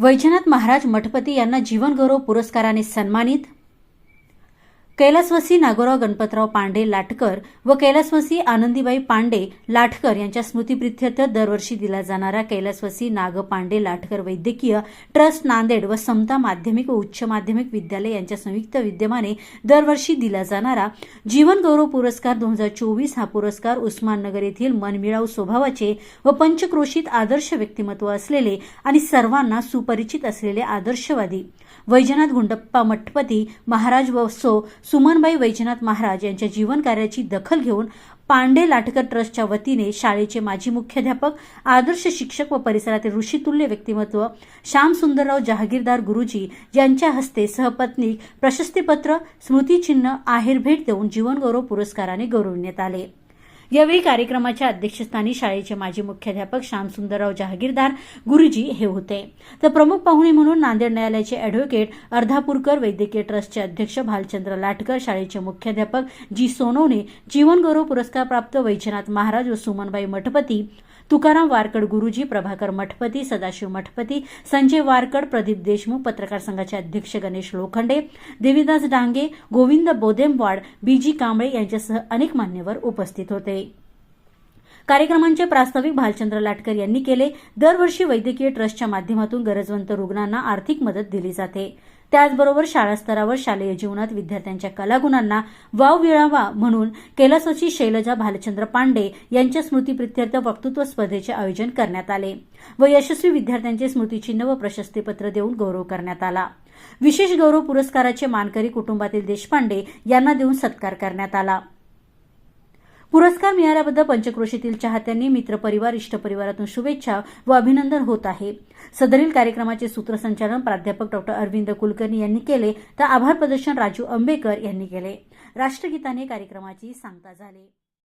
वैजनाथ महाराज मठपती यांना जीवनगौरव पुरस्काराने सन्मानित कैलासवासी नागोराव गणपतराव पांडे लाटकर व कैलासवासी आनंदीबाई पांडे लाटकर यांच्या स्मृतीप्रित्यर्थ दरवर्षी दिला जाणारा कैलासवासी नाग पांडे लाटकर वैद्यकीय ट्रस्ट नांदेड व समता माध्यमिक व उच्च माध्यमिक विद्यालय यांच्या संयुक्त विद्यमाने दरवर्षी दिला जाणारा जीवनगौरव पुरस्कार दोन हजार चोवीस हा पुरस्कार उस्माननगर येथील मनमिळाऊ स्वभावाचे व पंचक्रोशीत आदर्श व्यक्तिमत्व असलेले आणि सर्वांना सुपरिचित असलेले आदर्शवादी. वैजनाथ गुंडप्पा मठपती महाराज व सो सुमनबाई वैजनाथ महाराज यांच्या जीवनकार्याची दखल घेऊन पांडे लाटकर ट्रस्टच्या वतीने शाळेचे माजी मुख्याध्यापक आदर्श शिक्षक व परिसरातील ऋषितुल्य व्यक्तिमत्व श्याम सुंदरराव जहागीरदार गुरुजी यांच्या हस्ते सहपत्नी प्रशस्तीपत्र स्मृतिचिन्ह आहेर भेट देऊन जीवनगौरव पुरस्काराने गौरविण्यात आले. यावेळी कार्यक्रमाच्या अध्यक्षस्थानी शाळेचे माजी मुख्याध्यापक श्यामसुंदरराव जहागीरदार गुरुजी हे होते. तर प्रमुख पाहुणे म्हणून नांदेड न्यायालयाचे अॅडव्होकेट अर्धापूरकर वैद्यकीय ट्रस्टचे अध्यक्ष भालचंद्र लाटकर शाळेचे मुख्याध्यापक जी सोनवणे जीवनगौरव पुरस्कार प्राप्त वैजनाथ महाराज व सुमनबाई मठपती तुकाराम वारकड गुरुजी प्रभाकर मठपती सदाशिव मठपती संजय वारकड प्रदीप देशमुख पत्रकार संघाचे अध्यक्ष गणेश लोखंडे देवीदास डांगे गोविंद बोदेमवाड बीजी कांबळे यांच्यासह अनेक मान्यवर उपस्थित होते. कार्यक्रमांचे प्रास्ताविक भालचंद्र लाटकर यांनी केले. दरवर्षी वैद्यकीय ट्रस्टच्या माध्यमातून गरजवंत रुग्णांना आर्थिक मदत दिली जाते. त्याचबरोबर शाळा स्तरावर शालेय जीवनात विद्यार्थ्यांच्या कलागुणांना वाव मिळावा म्हणून कैलासोची शैलजा भालचंद्र पांडे यांच्या स्मृतीप्रित्यर्थ वक्तृत्व स्पर्धेचे आयोजन करण्यात आले व यशस्वी विद्यार्थ्यांचे स्मृतिचिन्ह व प्रशस्तीपत्र देऊन गौरव करण्यात आला. विशेष गौरव पुरस्काराचे मानकरी कुटुंबातील देशपांडे यांना देऊन सत्कार करण्यात आला. पुरस्कार मिळाल्याबद्दल पंचक्रोशीतील चाहत्यांनी मित्रपरिवार इष्टपरिवारातून शुभेच्छा व अभिनंदन होत आहे. सदरील कार्यक्रमाचे सूत्रसंचालन प्राध्यापक डॉक्टर अरविंद कुलकर्णी यांनी केले तर आभार प्रदर्शन राजू आंबेकर यांनी केले. राष्ट्रगीताने कार्यक्रमाची सांगता झाली.